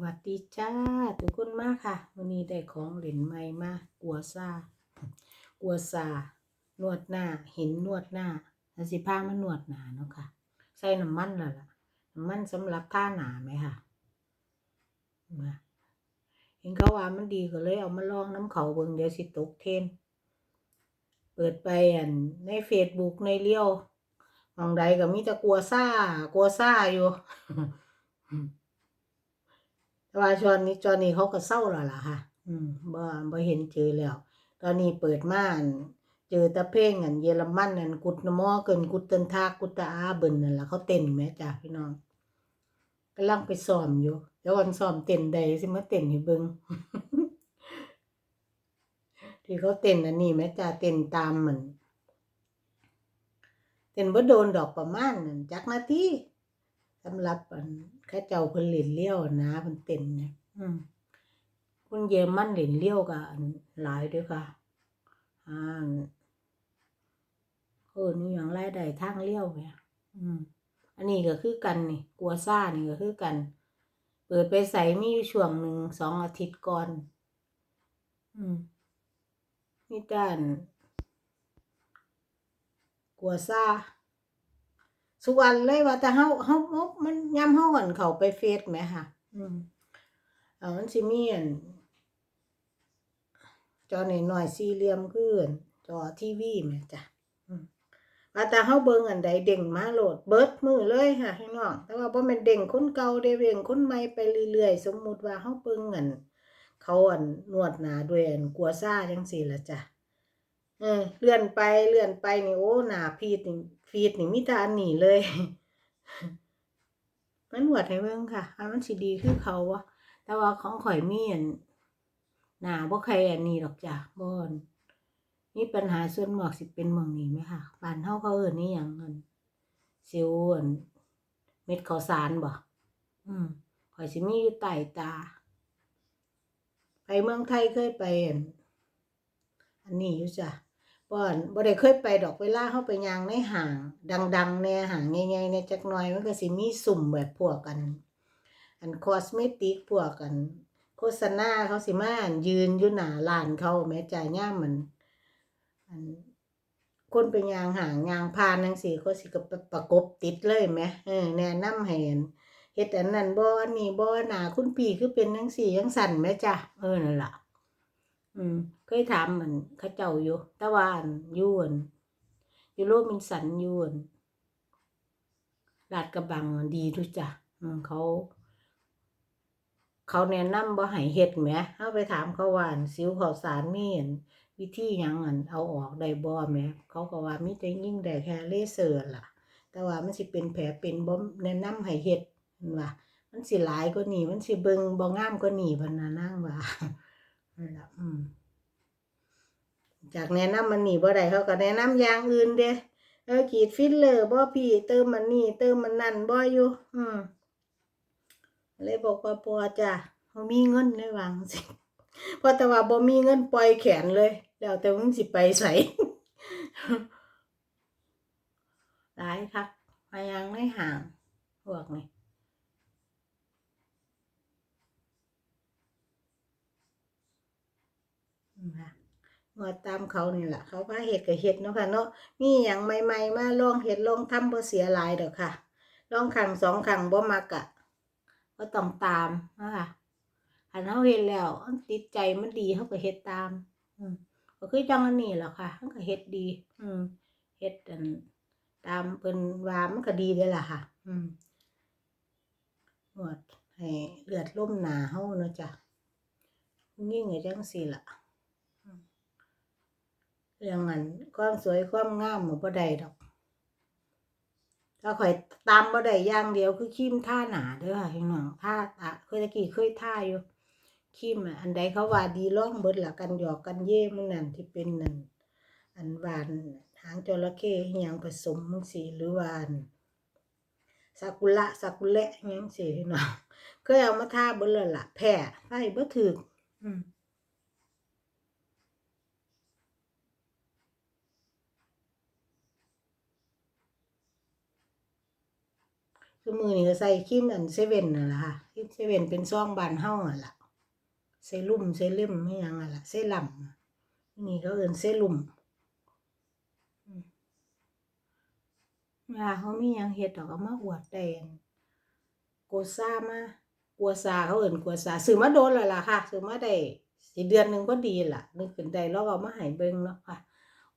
วัสดีจ้าทุกคนมากค่ะ วันนี้ได้ของเหรียญใหม่มากกัวซากัวซานวดหน้า เห็นนวดหน้าแล้วสิผ้ามันนวดหนาเนาะค่ะ ใส่น้ำมันและล่ะน้ำมันสำหรับท่าหนาไหมค่ะมาเห็นเขาว่ามันดีก็เลยเอามาลองน้ำเขาเบิ่งเดี๋ยวสิตกเทน เปิดไปอันในเฟซบุ๊กในเลี้ยวมองใดก็มีแต่กัวซากัวซาอยู่ แต่ว่าจอนนี้จอนนี้เขาก็เศร้าแล้วล่ะค่ะ อืมบ่บ่เห็นเจอแล้ว ตอนนี้เปิดม่านเจอตะเพลงอันเยอรมันอันกุดนมอเกินกุดเตนทากุดตาอาเบินนั่นล่ะเขาเต้นแหม่จ้ะพี่น้องกำลังไปซ้อมอยู่เดี๋ยววันซ้อมเต้นใดสิมาเต้นให้เบิ่งที่เขาเต้นอันนี้แม่จ้ะเต้นตามเหมือนเต้นบ่โดนดอกประมาณนั่นจักนาที สำหรับอันเข้าเจ้าเพิ่นเล่นเลี้ยวนะเพิ่นเต้นเนี่ยอืมคุณเยมันเล่นเลี้ยวก็อันหลายด้วยค่ะอ่าเออนี่อย่างไรายได้ทางเลี้ยวไงอืม อันนี้ก็คือกันนี่กัวซ่านี่ก็คือกัน เปิดไปใส่มีอยู่ช่วงหนึ่งสองอาทิตย์ก่อน อืมมีด้านกัวซ่า สุวรรณเลยว่าแต่เฮาเฮามันย้ำเฮาก่อนเขาไปเฟซไหมค่ะ อืมเอามันสิมีอันจอน้อยสี่เหลี่ยมคือนจอทีวีแหมจ้ะว่าแต่เฮาเบิ่งอันใดเด้งมาโหลดเบิดมือเลยค่ะพี่น้องแต่ว่าบ่แม่นเด้งคนเก่าเด้เด้งคนใหม่ไปเรื่อยๆ สมมุติว่าเฮาเบิ่งอันเขาอันนวดหนาด้วยอันกัวซ่าจังซี่ละจ้ะเออเลื่อนไปเลื่อนไปนี่โอ้หนาฟีดนี่ ฟีดนี่มีแต่อันนี้เลย มันนวดให้เบิ่งค่ะอันมันสิดีคือเขาวะแต่ว่าของข่อยมีอันหนาบ่ใครอันนี้ดอกจ้ะบอนมีปัญหาส่วนหมอกสิเป็นหมองนี้ไหมค่ะบ้านเฮาเขาเอิ้นนี่หยังเงินสิวอันเม็ดข้าวสารบ่อืมข่อยสิมีอยู่ใต้ตา ไปเมืองไทยเคยไปอันอันนี้อยู่จ้ะ บ่อนบ่ได้เคยไปดอกเวลาเฮาไปยางในห้าง ดังๆแน่ห้างใหญ่ๆในจักหน่อยมันก็สิมีสุ่มแบบพวกกัน อันคอสเมติกพวกกัน โฆษณาเขาสิมาอันยืนอยู่หน้าร้านเขาแม้จ่ายย่ามมันอันคนไปยางห่างยางพานจังซี่เขาสิก็ประกบติดเลยแหมเออแนะนำให้อันเฮ็ดอันนั้นบ่อันนี้บ่หน้าคุณพี่คือเป็นจังซี่จังสั่นแหมจ้ะเออนั่นล่ะ อืมเคยถามเหมือนเขาเจ้าอยู่ต่ว่าอันยู่อันอยู่โรบินสันยู่อันลาดกระบังดีทุจ้ะเขา เขาแนะนำบ่ให้เฮ็ดแหมเฮาไปถามเขาว่านสิวข้าวสารมีอันวิธียังอันเอาออกได้บ่แหมเขาก็ว่ามีแต่ยิ่งได้แค่เลเซอร์ล่ะ แต่ว่ามันสิเป็นแผลเป็นบ่แนะนำห้เฮ็ดเห็นว่ามันสิหลายกว่านี้มันสิเบิงบ่งามกว่านี้พะนะนางว่า นั่นละอืม จากแนะนำมันนี่บ่ได้เขาก็แนะนำอย่างอื่นเด้เออขีดฟิลเลอร์บ่พี่เติมมันนี่เติมมันนั่นบ่อยู่ อืม เลยบอกว่าพอจ้ะบ่มีเงินเลยวาจั่งสิเพราะแต่ว่าบ่มีเงินปล่อยแขนเลย แล้วแต่มึงสิไปใส่หลายคักมายังไม่ห่างพวกนี้นะคะ งวตามเขานี่แหละเขาพาเห็ดกับเห็ดเนาะค่ะเนาะนี่อย่างใหม่ๆมาลองเห็ดลองทำบ่เสียหลายเด้อค่ะลองขังสองขังบ่มักะก็ต้องตามนะคะอันเขาเห็นแล้วติดใจมันดีเขาก็เห็ดตาม อืมก็คือจังอันนี้แหละค่ะมันก็เห็ดดี อืมเห็ดอันตามเพิ่นวามันก็ดีเลยล่ะค่ะ อืมนวดให้เลือดล่มหนาเฮาเนาะจ้ะยิ่งไงจังสีล่ะ เรื่องอันความสวยความงามมันบ่ได้ดอกถ้าข่อยตามบ่ได้อย่างเดียวคือครีมท่าหนาเด้อค่ะพี่น้องท่าตะเคยตะกี้เคยท่าอยู่ครีมอะอันใดเขาว่าดีร่องเบิดละกันหยอกกันเย่มึงนั่นที่เป็นนั่นอันหวานหางจระเข้ยังผสมมึงสิหรือว่านซากุระซากุเละอิหยังสิพี่น้องเคยเอามาท่าเบิดแล้วล่ะแพ้ไผบ่ถึกอืม คือมือนี่ก็ใส่ครีมอันเซเว่นนั่นแหละค่ะครีมเซเว่นเป็นซองบานเฮาอะล่ะเซรุ่มเซรุ่มไม่ยังอะล่ะเซรั่มนี่เขาเอินเซรุ่มอืมเวลาเขามียังเฮ็ดดอกมาอวดได้อันโกซ่ามากัวซาเขาเอินกัวซาซื้อมาโดนแล้วล่ะค่ะซื้อมาได้สิเดือนหนึ่งก็ดีล่ะนึกขึ้นได้แล้วเอามาให้เบิ่งเนาะค่ะ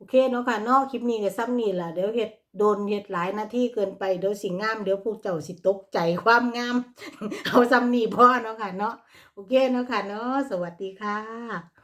เคเนาะค่ะเนอกคลิปนี้ก็ซ้ำนี่ล่ะเดี๋ยวเฮ็ดโดนเฮ็ดหลายนาทีเกินไปเดี๋ยวสิงามเดี๋ยวผู้เจ้าสิตกใจความงาม เอาซ้ำนี่พ่อเนาะค่ะเนาะโอเคเนาะค่ะเนาะสวัสดีค่ะ